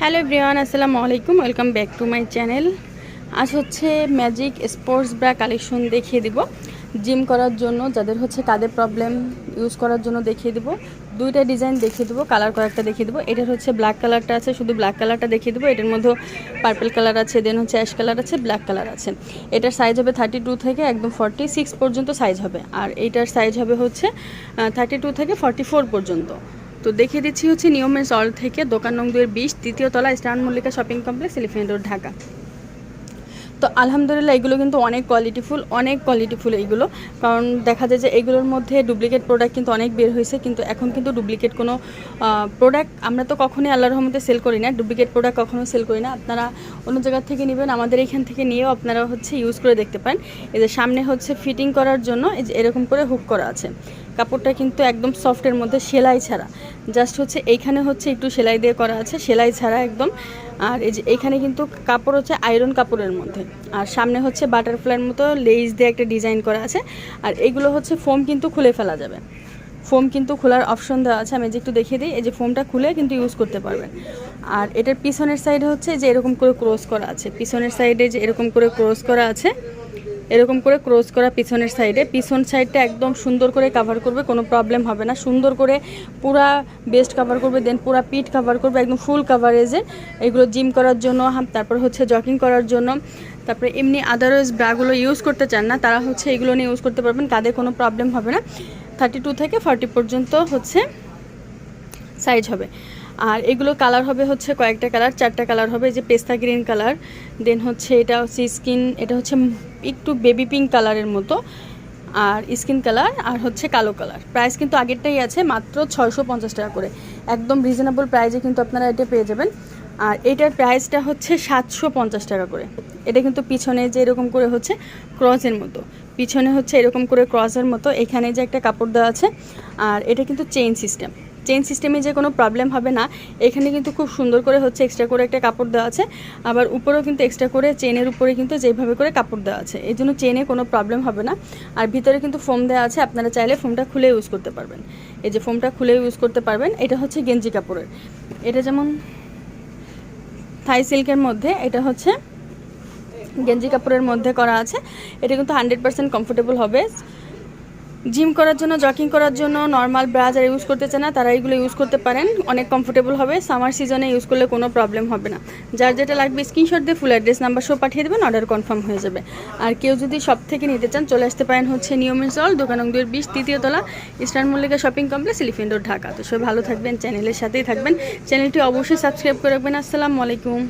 Hello everyone, আসসালামু আলাইকুম। Welcome back to my channel. আজ হচ্ছে ম্যাজিক স্পোর্টস ব্রা কালেকশন দেখিয়ে দিব। জিম করার জন্য, যাদের হচ্ছে কাদের প্রবলেম ইউজ করার জন্য দেখিয়ে দিব। দুইটা ডিজাইন দেখিয়ে দেবো, কালার কয়েকটা দেখিয়ে দেবো। এটার হচ্ছে ব্ল্যাক কালারটা আছে, শুধু ব্ল্যাক কালারটা দেখিয়ে দেবো। এটার মধ্যে পার্পল কালার আছে, দেন হচ্ছে অ্যাশ কালার আছে, ব্ল্যাক কালার আছে। এটার সাইজ হবে থার্টি টু থেকে একদম ফর্টি সিক্স পর্যন্ত সাইজ হবে। আর এইটার সাইজ হবে হচ্ছে থার্টি টু থেকে ফর্টি ফোর পর্যন্ত। তো দেখে দিচ্ছি হচ্ছে নিয়মের সল থেকে দোকান নং দুয়ের বিশ তৃতীয় তলা Eastern Mallika shopping complex Elephant Road, Dhaka. তো আলহামদুলিল্লাহ এগুলো কিন্তু অনেক কোয়ালিটিফুল অনেক কোয়ালিটিফুল এইগুলো কারণ দেখা যায় যে এগুলোর মধ্যে ডুপ্লিকেট প্রোডাক্ট কিন্তু অনেক বের হয়েছে, কিন্তু এখন কিন্তু ডুপ্লিকেট কোনো প্রোডাক্ট আমরা তো কখনোই আল্লাহর রহমতে সেল করি না ডুপ্লিকেট প্রোডাক্ট কখনো সেল করি না। আপনারা অন্য জায়গার থেকে নেবেন, আমাদের এখান থেকে নিয়েও আপনারা হচ্ছে ইউজ করে দেখতে পারেন। এই যে সামনে হচ্ছে ফিটিং করার জন্য এই যে এরকম করে হুক করা আছে। কাপড়টা কিন্তু একদম সফটের মধ্যে সেলাই ছাড়া। জাস্ট হচ্ছে এইখানে হচ্ছে একটু সেলাই দিয়ে করা আছে, সেলাই ছাড়া একদম আর এই যে এখানে কিন্তু কাপড় হচ্ছে আয়রন কাপড়ের মধ্যে। আর সামনে হচ্ছে বাটারফ্লাইয়ের মতো লেস দিয়ে একটা ডিজাইন করা আছে। আর এগুলো হচ্ছে ফোম কিন্তু খুলে ফেলা যাবে। ফোম কিন্তু খোলার অপশন দেওয়া আছে। আমি যে একটু দেখিয়ে দিই, এই যে ফোমটা খুলে কিন্তু ইউজ করতে পারবেন। আর এটার পিছনের সাইডে হচ্ছে যে এরকম করে ক্রস করা আছে। পিছনের সাইডে যে এরকম করে ক্রস করা আছে এরকম করে ক্রস করা পিছনের সাইডে। পিছন সাইডটা একদম সুন্দর করে কাভার করবে, কোনো প্রবলেম হবে না। সুন্দর করে পুরা বেস্ট কাভার করবে দেন পুরা পিঠ কাভার করবে, একদম ফুল কাভারেজে এগুলো জিম করার জন্য তারপর হচ্ছে জগিং করার জন্য। তারপরে এমনি আদারওয়াইজ ব্রাগুলো ইউজ করতে চান না, তারা হচ্ছে এগুলো নিয়ে ইউজ করতে পারবেন, কাঁধে কোনো প্রবলেম হবে না। থার্টি টু থেকে ফর্টি পর্যন্ত হচ্ছে সাইজ হবে। আর এগুলো কালার হবে হচ্ছে কয়েকটা কালার চারটা কালার হবে যে পেস্তা গ্রিন কালার দেন হচ্ছে এটা হচ্ছে স্কিন এটা হচ্ছে একটু বেবি পিঙ্ক কালারের মতো, আর স্কিন কালার আর হচ্ছে কালো কালার প্রাইস কিন্তু আগেরটাই আছে মাত্র ছয়শো পঞ্চাশ টাকা করে। একদম রিজনেবল প্রাইসে কিন্তু আপনারা এটা পেয়ে যাবেন। আর এটার প্রাইসটা হচ্ছে সাতশো পঞ্চাশ টাকা করে। এটা কিন্তু পিছনে যে এরকম করে হচ্ছে ক্রসের মতো। পিছনে হচ্ছে এরকম করে ক্রসের মতো। এখানে যে একটা কাপড় দেওয়া আছে, আর এটা কিন্তু চেইন সিস্টেম চেইন সিস্টেমে যে কোনো প্রবলেম হবে না, এখানে কিন্তু খুব সুন্দর করে হচ্ছে এক্সট্রা করে একটা কাপড় দেওয়া আছে। আবার উপরেও কিন্তু এক্সট্রা করে চেনের উপরে কিন্তু যেভাবে করে কাপড় দেওয়া আছে। এই জন্য চেনে কোনো প্রবলেম হবে না। আর ভিতরে কিন্তু ফোম দেওয়া আছে, আপনারা চাইলে ফোমটা খুলে ইউজ করতে পারবেন। এই যে ফোমটা খুলে ইউজ করতে পারবেন, এটা হচ্ছে গেঞ্জি কাপড়ের। এটা যেমন থাই সিল্কের মধ্যে, এটা হচ্ছে গেঞ্জি কাপড়ের মধ্যে করা আছে। এটা কিন্তু হান্ড্রেড পার্সেন্ট কমফোর্টেবল হবে। জিম করার জন্য জকিং করার জন্য নর্মাল ব্রা যারা ইউজ করতে চান না, তারা এগুলো ইউজ করতে পারেন। অনেক কমফোর্টেবল হবে। সামার সিজনে ইউজ করলে কোনো প্রবলেম হবে না। যার যেটা লাগবে স্ক্রিনশট দিয়ে ফুল অ্যাড্রেস নাম্বার সব পাঠিয়ে দেবেন অর্ডার কনফার্ম হয়ে যাবে। আর কেউ যদি সব থেকে নিতে চান, চলে আসতে পারেন হচ্ছে নিয়মের জল দোকান দুয়ের বিশ, তৃতীয় তলা, Eastern Mallika shopping complex Elephant Dhaka. তো সবাই ভালো থাকবেন চ্যানেলের সাথেই থাকবেন। চ্যানেলটি অবশ্যই সাবস্ক্রাইব করে রাখবেন। আসসালামু আলাইকুম।